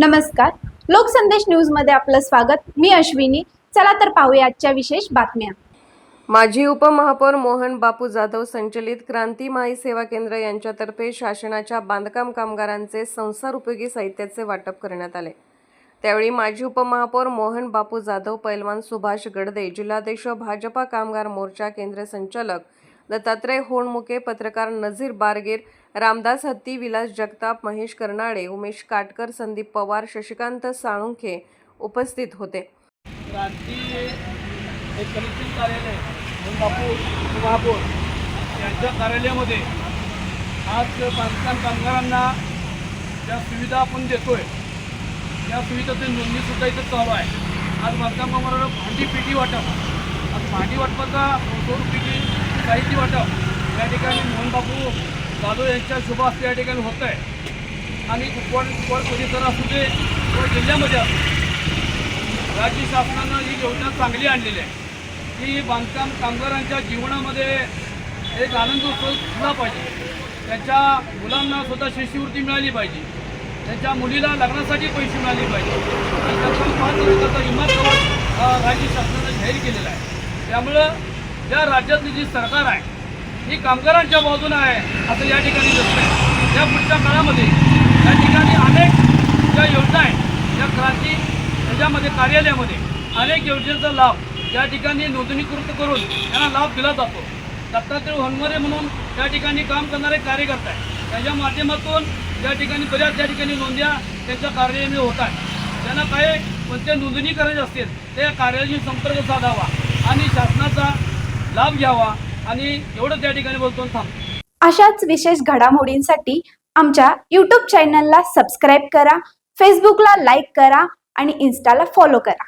नमस्कार. लोकसंदेश न्यूजमध्ये आपलं स्वागत. मी अश्विनी. चला तर पाहूया आजच्या विशेष बातम्या. माजी उपमहापौर मोहन बापू जाधव संचलित क्रांती माई सेवा केंद्र यांच्यातर्फे शासनाच्या बांधकाम कामगारांचे संसार उपयोगी साहित्याचे वाटप करण्यात आले. त्यावेळी माजी उपमहापौर मोहन बापू जाधव पैलवान सुभाष गडदे जिल्हाध्यक्ष भाजपा कामगार मोर्चा केंद्र संचालक दत्तात्रय होणमुके पत्रकार नझीर बारगीर रामदास हत्ती विलास जगताप महेश कर्नाडे उमेश काटकर संदीप पवार शशिकांत साळुंखे उपस्थित होते. क्रांती हे कलेक्शन कार्यालय म्हणून महापौर यांच्या कार्यालयामध्ये आज बांधकाम कामगारांना ज्या सुविधा आपण देतोय त्या सुविधेची नोंदणीसुद्धा इथं चालू आहे. आज बांधकाम कामगारांना भांडी पेटी वाटप. आज भांडी वाटपाचा दोन पेटी साहित्य वाटप. या ठिकाणी मोहन बापू जाधव यांच्या शुभ हस्ते या ठिकाणी होत आहे. आणि कुपवाड कुपवाड परिसर असू दे किंवा जिल्ह्यामध्ये असू दे राज्य शासनानं ही योजना चांगली आणलेली आहे. की बांधकाम कामगारांच्या जीवनामध्ये एक आनंद उत्सव झाला पाहिजे. त्यांच्या मुलांना सुद्धा शिष्यवृत्ती मिळाली पाहिजे. त्यांच्या मुलीला लग्नासाठी पैसे मिळाले पाहिजे. आणि त्याचा पाच वर्षाचा विमा कवच हा राज्य शासनानं जाहीर केलेला आहे. त्यामुळं ज्या राज्यातली जी सरकार आहे ही कामगारांच्या बाजूनं आहे असं या ठिकाणी दिसतंय. या पुढच्या काळामध्ये या ठिकाणी अनेक ज्या योजना आहेत या क्रांती त्याच्यामध्ये कार्यालयामध्ये अनेक योजनेचा लाभ या ठिकाणी नोंदणीकृत करून त्यांना लाभ दिला जातो. दत्तात्रय होनमरे म्हणून त्या ठिकाणी काम करणारे कार्यकर्ते आहेत. त्याच्या माध्यमातून या ठिकाणी बऱ्याच त्या ठिकाणी नोंद्या त्यांच्या कार्यालयामध्ये होत आहेत. त्यांना काही कोणत्या नोंदणी करायची असतील त्या कार्यालयाशी संपर्क साधावा आणि शासनाचा लाभ घ्यावा. आणि एवढंच त्या ठिकाणी बोलतो थांब अशाच विशेष घडामोडींसाठी आमच्या यूट्यूब चॅनलला सबस्क्राईब करा फेसबुकला लाईक करा आणि इन्स्टाला फॉलो करा.